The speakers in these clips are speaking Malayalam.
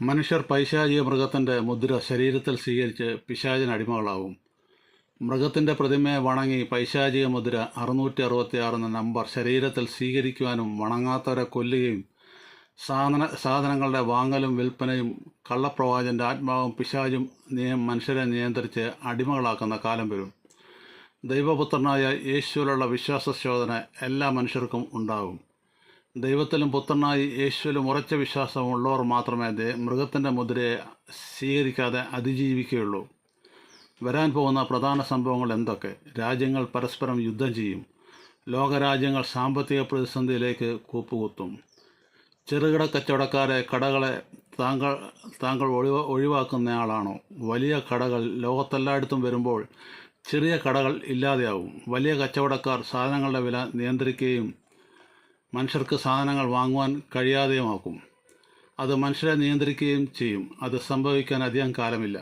മനുഷ്യർ പൈശാചിക മൃഗത്തിന്റെ മുദ്ര ശരീരത്തിൽ സ്വീകരിച്ച് പിശാചിന് അടിമകളാവും. മൃഗത്തിന്റെ പ്രതിമയെ വണങ്ങി പൈശാചിക മുദ്ര അറുന്നൂറ്റി അറുപത്തി എന്ന നമ്പർ ശരീരത്തിൽ സ്വീകരിക്കുവാനും വണങ്ങാത്തവരെ കൊല്ലുകയും സാധന സാധനങ്ങളുടെ വാങ്ങലും വിൽപ്പനയും കള്ളപ്രവാചന്റെ ആത്മാവും പിശാചും നിയം മനുഷ്യരെ നിയന്ത്രിച്ച് അടിമകളാക്കുന്ന കാലം വരും. ദൈവപുത്രനായ യേശുവിലുള്ള വിശ്വാസ വിശ്വാസശോധന എല്ലാ മനുഷ്യർക്കും ഉണ്ടാകും ദൈവത്തിലും പുത്രനായി യേശുവിലും ഉറച്ച വിശ്വാസമുള്ളവർ മാത്രമേ മൃഗത്തിന്റെ മുദ്രയെ സ്വീകരിക്കാതെ അതിജീവിക്കുകയുള്ളൂ. വരാൻ പോകുന്ന പ്രധാന സംഭവങ്ങൾ എന്തൊക്കെ? രാജ്യങ്ങൾ പരസ്പരം യുദ്ധം ചെയ്യും. ലോകരാജ്യങ്ങൾ സാമ്പത്തിക പ്രതിസന്ധിയിലേക്ക് കൂപ്പുകുത്തും. ചെറുകിട കച്ചവടക്കാരെ കടകളെ താങ്കൾ താങ്കൾ ഒഴിവ ഒഴിവാക്കുന്നയാളാണോ? വലിയ കടകൾ ലോകത്തെല്ലായിടത്തും വരുമ്പോൾ ചെറിയ കടകൾ ഇല്ലാതെയാവും. വലിയ കച്ചവടക്കാർ സാധനങ്ങളുടെ വില നിയന്ത്രിക്കുകയും മനുഷ്യർക്ക് സാധനങ്ങൾ വാങ്ങുവാൻ കഴിയാതെയുമാക്കും. അത് മനുഷ്യരെ നിയന്ത്രിക്കുകയും ചെയ്യും. അത് സംഭവിക്കാൻ അധികം കാലമില്ല.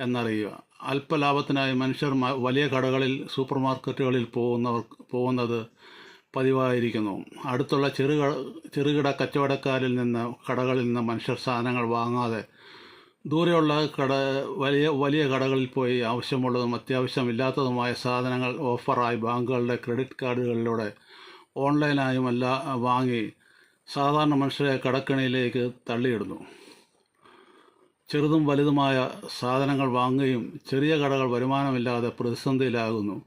എന്നറിയുക. അല്പലാഭത്തിനായി മനുഷ്യർ വലിയ കടകളിൽ സൂപ്പർ മാർക്കറ്റുകളിൽ പോകുന്നവർ പോകുന്നത് പതിവായിരിക്കുന്നു. അടുത്തുള്ള ചെറു ചെറുകിട കച്ചവടക്കാരിൽ നിന്ന് കടകളിൽ നിന്ന് മനുഷ്യർ സാധനങ്ങൾ വാങ്ങാതെ ദൂരെയുള്ള കട വലിയ വലിയ കടകളിൽ പോയി ആവശ്യമുള്ളതും അത്യാവശ്യമില്ലാത്തതുമായ സാധനങ്ങൾ ഓഫറായി ബാങ്കുകളുടെ ക്രെഡിറ്റ് കാർഡുകളിലൂടെ ഓൺലൈനായും അല്ല വാങ്ങി സാധാരണ മനുഷ്യരെ കടക്കണിയിലേക്ക് തള്ളിയിടുന്നു. ചെറുതും വലുതുമായ സാധനങ്ങൾ വാങ്ങുകയും ചെറിയ കടകൾ വരുമാനമില്ലാതെ പ്രതിസന്ധിയിലാകുന്നു.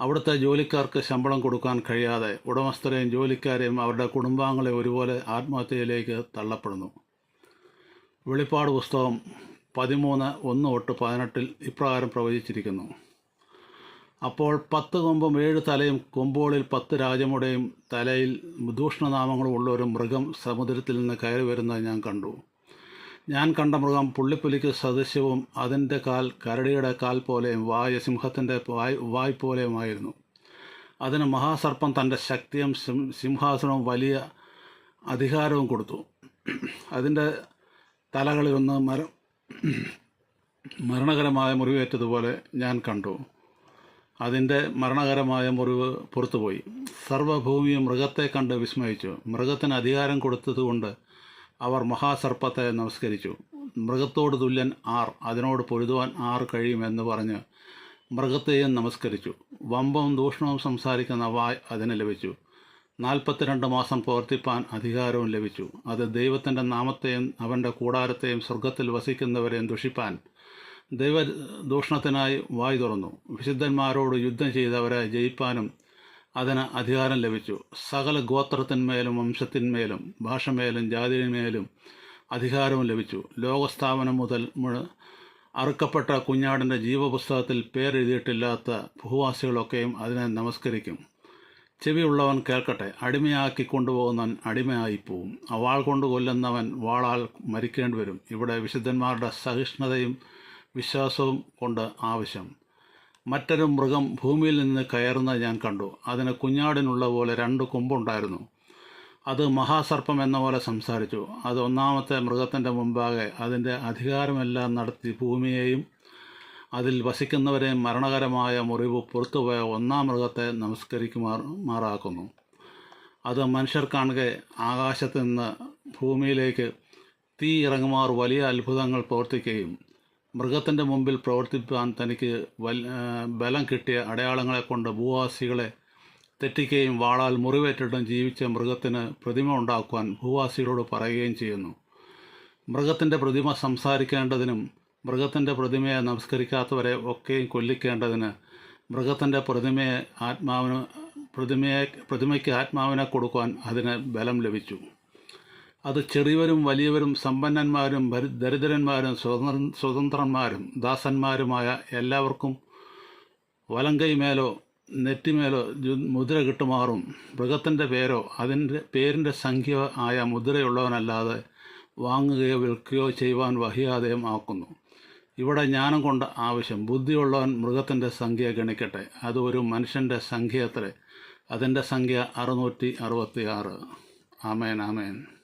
അവിടുത്തെ ജോലിക്കാർക്ക് ശമ്പളം കൊടുക്കാൻ കഴിയാതെ ഉടമസ്ഥരെയും ജോലിക്കാരെയും അവരുടെ കുടുംബാംഗങ്ങളെ ഒരുപോലെ ആത്മഹത്യയിലേക്ക് തള്ളപ്പെടുന്നു. വെളിപ്പാട് പുസ്തകം പതിമൂന്ന് ഒന്ന് തൊട്ട് പതിനെട്ടിൽ ഇപ്രകാരം പ്രവചിച്ചിരിക്കുന്നു. അപ്പോൾ പത്ത് കൊമ്പും ഏഴ് തലയും കൊമ്പുകളിൽ പത്ത് രാജമുടയും തലയിൽ ദൂഷണനാമങ്ങളും ഉള്ള ഒരു മൃഗം സമുദ്രത്തിൽ നിന്ന് കയറി വരുന്നത് ഞാൻ കണ്ടു. ഞാൻ കണ്ട മൃഗം പുള്ളിപ്പുലിക്ക് സദൃശ്യവും അതിന്റെ കാൽ കരടിയുടെ കാൽ പോലെയും വായ സിംഹത്തിന്റെ വായ് വായ് പോലെയുമായിരുന്നു. അതിന് മഹാസർപ്പം തന്റെ ശക്തിയും സിംഹാസനവും വലിയ അധികാരവും കൊടുത്തു. അതിന്റെ തലകളിലൊന്ന് മര മരണകരമായ മുറിവേറ്റതുപോലെ ഞാൻ കണ്ടു. അതിന്റെ മരണകരമായ മുറിവ് പുറത്തുപോയി. സർവഭൂമിയും മൃഗത്തെ കണ്ട് വിസ്മയിച്ചു. മൃഗത്തിന് അധികാരം കൊടുത്തതുകൊണ്ട് അവർ മഹാസർപ്പത്തെ നമസ്കരിച്ചു. മൃഗത്തോട് തുല്യൻ ആർ അതിനോട് പൊരുതുവാൻ ആർ കഴിയുമെന്ന് പറഞ്ഞ് മൃഗത്തെയും നമസ്കരിച്ചു. വമ്പവും ദൂഷണവും സംസാരിക്കുന്ന വായ് അതിന് ലഭിച്ചു. നാൽപ്പത്തിരണ്ട് മാസം പ്രവർത്തിപ്പാൻ അധികാരവും ലഭിച്ചു. അത് ദൈവത്തിന്റെ നാമത്തെയും അവന്റെ കൂടാരത്തെയും സ്വർഗത്തിൽ വസിക്കുന്നവരെയും ദുഷിപ്പാൻ ദൈവ ദൂഷണത്തിനായി വായ് തുറന്നു. വിശുദ്ധന്മാരോട് യുദ്ധം ചെയ്തവരെ ജയിപ്പാനും അതിന് അധികാരം ലഭിച്ചു. സകല ഗോത്രത്തിന്മേലും വംശത്തിന്മേലും ഭാഷമേലും ജാതിന്മേലും അധികാരവും ലഭിച്ചു. ലോകസ്ഥാപനം മുതൽ അറുക്കപ്പെട്ട കുഞ്ഞാടിന്റെ ജീവപുസ്തകത്തിൽ പേരെഴുതിയിട്ടില്ലാത്ത ഭൂവാസികളൊക്കെയും അതിനെ നമസ്കരിക്കും. ചെവിയുള്ളവൻ കേൾക്കട്ടെ അടിമയാക്കി കൊണ്ടുപോകുന്നവൻ അടിമയായിപ്പോവും. അവാൾ വാൾ കൊണ്ട് കൊല്ലുന്നവൻ വാളാൽ മരിക്കേണ്ടി വരും ഇവിടെ വിശുദ്ധന്മാരുടെ സഹിഷ്ണുതയും വിശ്വാസവും കൊണ്ട് ആവശ്യം. മറ്റൊരു മൃഗം ഭൂമിയിൽ നിന്ന് കയറുന്നത് ഞാൻ കണ്ടു. അതിന് കുഞ്ഞാടിനുള്ള പോലെ രണ്ട് കൊമ്പുണ്ടായിരുന്നു. അത് മഹാസർപ്പം എന്ന പോലെ സംസാരിച്ചു. അത് ഒന്നാമത്തെ മൃഗത്തിന്റെ മുമ്പാകെ അതിന്റെ അധികാരമെല്ലാം നടത്തി ഭൂമിയെയും അതിൽ വസിക്കുന്നവരെയും മരണകരമായ മുറിവ് പുറത്തുപോയ ഒന്നാം മൃഗത്തെ നമസ്കരിക്കുമാർ മാറാക്കുന്നു അത് മനുഷ്യർ കാണുക ആകാശത്ത് നിന്ന് ഭൂമിയിലേക്ക് തീ ഇറങ്ങുമാർ വലിയ അത്ഭുതങ്ങൾ പ്രവർത്തിക്കുകയും മൃഗത്തിന്റെ മുമ്പിൽ പ്രവർത്തിപ്പാൻ തനിക്ക് വൽ ബലം കിട്ടിയ അടയാളങ്ങളെ കൊണ്ട് ഭൂവാസികളെ തെറ്റിക്കുകയും വാളാൽ മുറിവേറ്റിട്ടും ജീവിച്ച മൃഗത്തിന് പ്രതിമ ഉണ്ടാക്കുവാൻ ഭൂവാസികളോട് പറയുകയും ചെയ്യുന്നു. മൃഗത്തിന്റെ പ്രതിമ സംസാരിക്കേണ്ടതിനും മൃഗത്തിന്റെ പ്രതിമയെ നമസ്കരിക്കാത്തവരെ ഒക്കെയും കൊല്ലിക്കേണ്ടതിന് മൃഗത്തിന്റെ പ്രതിമയെ ആത്മാവിന് പ്രതിമയെ പ്രതിമയ്ക്ക് ആത്മാവിനെ കൊടുക്കുവാൻ അതിന് ബലം ലഭിച്ചു. അത് ചെറിയവരും വലിയവരും സമ്പന്നന്മാരും ദരിദ്രന്മാരും സ്വതന്ത്ര സ്വതന്ത്രന്മാരും ദാസന്മാരുമായ എല്ലാവർക്കും വലങ്കൈമേലോ നെറ്റിമേലോ മുദ്ര കിട്ടുമാറും. മൃഗത്തിന്റെ പേരോ അതിന്റെ പേരിന്റെ സംഖ്യ ആയ മുദ്രയുള്ളവനല്ലാതെ വാങ്ങുകയോ വിൽക്കുകയോ ചെയ്യുവാൻ വഹിയാതെയും ആക്കുന്നു. ഇവിടെ ജ്ഞാനം കൊണ്ട് ആവശ്യം. ബുദ്ധിയുള്ളവൻ മൃഗത്തിന്റെ സംഖ്യ ഗണിക്കട്ടെ. അത് ഒരു മനുഷ്യന്റെ സംഖ്യ അത്രേ അതിന്റെ സംഖ്യ അറുന്നൂറ്റി അറുപത്തി ആറ് ആമേൻ ആമേൻ.